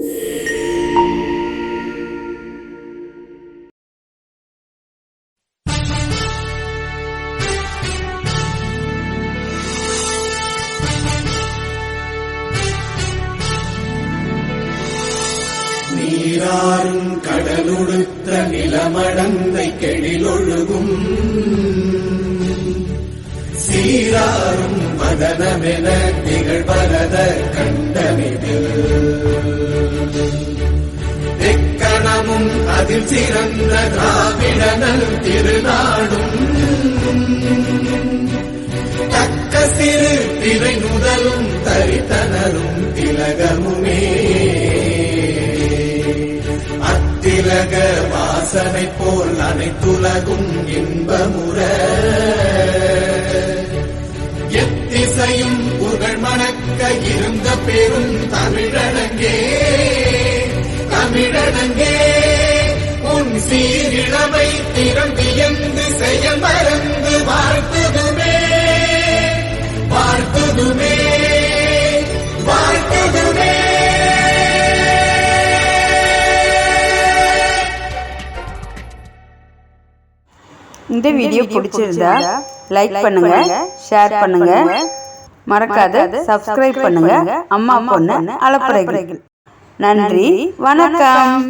நீராறும் கடலுடுத்த நிலமடந்தை கெழிலொழுகும். சீராறும் மதனமென திகழ்வரத கண்ட அதில் சிறந்த திராவிடனல் திருநாடும். தக்க சிறு திரை முதலும் தரித்தனரும் திலகமுமே. அத்திலக வாசனை போல் அனைத்துலகும் இன்பமுற. எத்திசையும் புகழ் மணக்க இருந்த பெரும் தமிழனங்கே சீரிழமை திறம் வியந்து செயல் மறந்து வாழ்த்துதுமே வாழ்த்துதுமே வாழ்த்துதுமே இந்த வீடியோ பிடிச்சிருந்தா லைக் பண்ணுங்க ஷேர் பண்ணுங்க. மறக்காத சப்ஸ்கிரைப் பண்ணுங்க. அம்மா பொண்ணு அலப்பறைகள் நன்றி வணக்கம்.